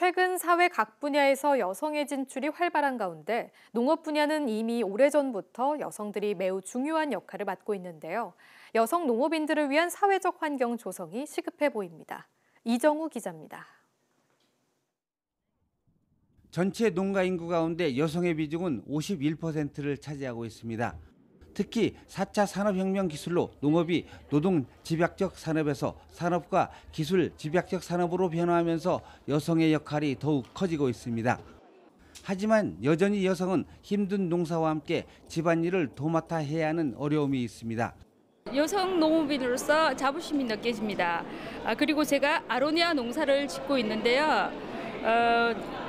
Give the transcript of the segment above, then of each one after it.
최근 사회 각 분야에서 여성의 진출이 활발한 가운데 농업 분야는 이미 오래전부터 여성들이 매우 중요한 역할을 맡고 있는데요. 여성 농업인들을 위한 사회적 환경 조성이 시급해 보입니다. 이정우 기자입니다. 전체 농가 인구 가운데 여성의 비중은 51%를 차지하고 있습니다. 특히 4차 산업혁명 기술로 농업이 노동 집약적 산업에서 산업과 기술 집약적 산업으로 변화하면서 여성의 역할이 더욱 커지고 있습니다. 하지만 여전히 여성은 힘든 농사와 함께 집안일을 도맡아 해야 하는 어려움이 있습니다. 여성 농업인으로서 자부심이 느껴집니다. 아, 그리고 제가 아로니아 농사를 짓고 있는데요. 어,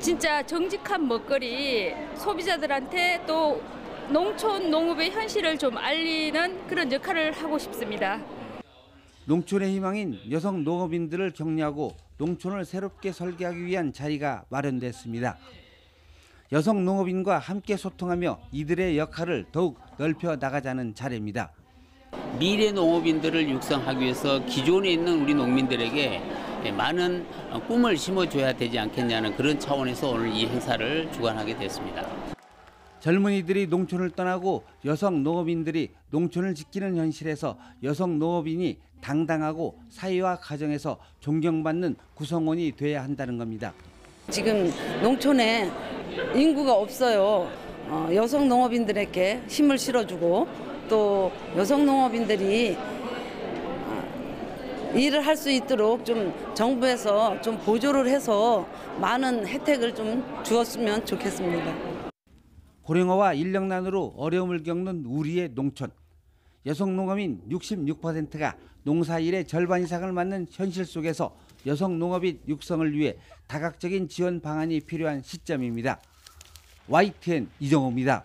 진짜 정직한 먹거리 소비자들한테 또 농촌 농업의 현실을 좀 알리는 그런 역할을 하고 싶습니다. 농촌의 희망인 여성 농업인들을 격려하고 농촌을 새롭게 설계하기 위한 자리가 마련됐습니다. 여성 농업인과 함께 소통하며 이들의 역할을 더욱 넓혀 나가자는 자리입니다. 미래 농업인들을 육성하기 위해서 기존에 있는 우리 농민들에게 많은 꿈을 심어줘야 되지 않겠냐는 그런 차원에서 오늘 이 행사를 주관하게 됐습니다. 젊은이들이 농촌을 떠나고 여성 농업인들이 농촌을 지키는 현실에서 여성 농업인이 당당하고 사회와 가정에서 존경받는 구성원이 돼야 한다는 겁니다. 지금 농촌에 인구가 없어요. 어, 여성 농업인들에게 힘을 실어주고 또 여성 농업인들이 어, 일을 할 수 있도록 좀 정부에서 좀 보조를 해서 많은 혜택을 좀 주었으면 좋겠습니다. 고령화와 인력난으로 어려움을 겪는 우리의 농촌. 여성 농업인 66%가 농사일의 절반 이상을 맡는 현실 속에서 여성 농업인 육성을 위해 다각적인 지원 방안이 필요한 시점입니다. YTN 이정호입니다.